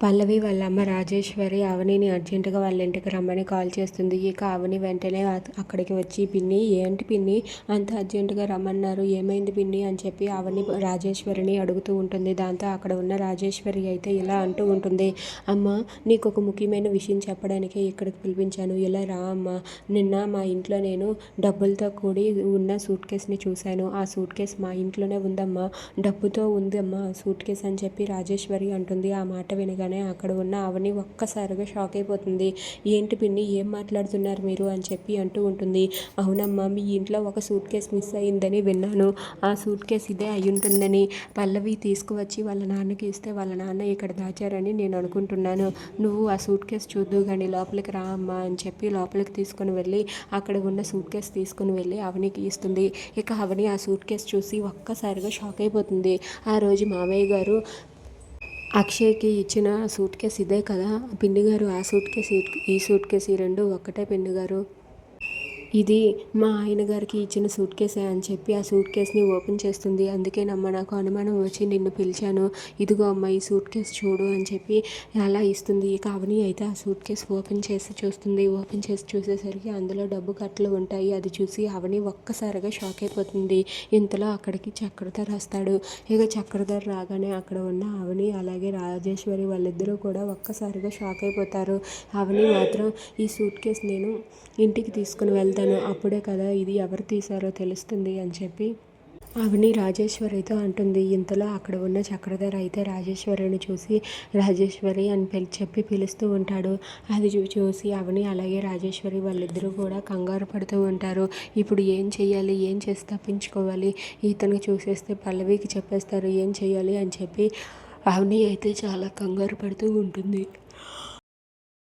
పల్లవి వాళ్ళ అమ్మ రాజేశ్వరి అవనిని అర్జెంటుగా వాళ్ళ ఇంటికి రమ్మని కాల్ చేస్తుంది. ఇక అవని వెంటనే అక్కడికి వచ్చి పిన్ని ఏంటి పిన్ని? అంత అర్జెంటుగా రమ్మన్నారు. ఏమైంది పిన్ని? అని చెప్పి అవని రాజేశ్వరిని అడుగుతూ ఉంటుంది. దాంతో అక్కడ ఉన్న రాజేశ్వరి అయితే ఇలా అంటూ ఉంటుంది. అమ్మ నీకు ఒక ముఖ్యమైన విషయం చెప్పడానికే ఇక్కడికి పిలిపించాను. ఇలా రా అమ్మ. నిన్న మా ఇంట్లో నేను డబ్బులతో కూడి ఉన్న సూట్ కేస్ని చూశాను. ఆ సూట్ కేస్ మా ఇంట్లోనే ఉందమ్మా. డబ్బుతో ఉందమ్మా సూట్ కేస్ అని చెప్పి రాజేశ్వరి అంటుంది. ఆ మాట వినగానే అక్కడ ఉన్న అవని ఒక్కసారిగా షాక్ అయిపోతుంది. ఏంటి పిన్ని ఏం మాట్లాడుతున్నారు మీరు? అని చెప్పి అంటూ ఉంటుంది. అవునమ్మా మీ ఇంట్లో ఒక సూట్ కేస్ మిస్ అయిందని విన్నాను. ఆ సూట్ కేస్ ఇదే అయి ఉంటుందని పల్లవి తీసుకువచ్చి వాళ్ళ నాన్నకి ఇస్తే వాళ్ళ నాన్న ఇక్కడ దాచారని నేను అనుకుంటున్నాను. నువ్వు ఆ సూట్ కేస్ చూద్దు కానీ లోపలికి రా అమ్మా అని చెప్పి లోపలికి తీసుకొని వెళ్ళి అక్కడ ఉన్న సూట్ కేస్ తీసుకుని వెళ్ళి అవనికి ఇస్తుంది. ఇక అవని ఆ సూట్ కేస్ చూసి ఒక్కసారిగా షాక్ అయిపోతుంది. ఆ రోజు మామయ్య గారు అక్షయ్కి ఇచ్చిన సూట్ కేస్ ఇదే కదా? పిన్ని గారు ఆ సూట్ కేసు ఈ- ఈ సూట్ కేస్ ఈ రెండు ఒక్కటే పిన్ని గారు ఇది మా ఆయన గారికి ఇచ్చిన సూట్ కేసే అని చెప్పి ఆ సూట్ కేస్ని ఓపెన్ చేస్తుంది. అందుకేనమ్మా నాకు అనుమానం వచ్చి నిన్ను పిలిచాను. ఇదిగో అమ్మ ఈ సూట్ కేస్ చూడు అని చెప్పి అలా ఇస్తుంది. ఇక అవని అయితే ఆ సూట్ కేస్ ఓపెన్ చేసి చూస్తుంది. ఓపెన్ చేసి చూసేసరికి అందులో డబ్బు కట్టలు ఉంటాయి. అది చూసి అవని ఒక్కసారిగా షాక్ అయిపోతుంది. ఇంతలో అక్కడికి చక్రధర్ వస్తాడు. ఇక చక్రధర్ రాగానే అక్కడ ఉన్న అవని అలాగే రాజేశ్వరి వాళ్ళిద్దరూ కూడా ఒక్కసారిగా షాక్ అయిపోతారు. అవని మాత్రం ఈ సూట్ కేస్ నేను ఇంటికి తీసుకుని వెళ్తాను. అప్పుడే కదా ఇది ఎవరు తీశారో తెలుస్తుంది అని చెప్పి అవని రాజేశ్వరితో అంటుంది. ఇంతలో అక్కడ ఉన్న చక్రధర అయితే రాజేశ్వరిని చూసి రాజేశ్వరి అని పిలి చెప్పి పిలుస్తూ ఉంటాడు. అది చూ చూసి అవని అలాగే రాజేశ్వరి వాళ్ళిద్దరూ కూడా కంగారు పడుతూ ఉంటారు. ఇప్పుడు ఏం చేయాలి ఏం చేసి తప్పించుకోవాలి? ఇతను చూసేస్తే పల్లవికి చెప్పేస్తారు ఏం చేయాలి అని చెప్పి అవని అయితే చాలా కంగారు పడుతూ ఉంటుంది.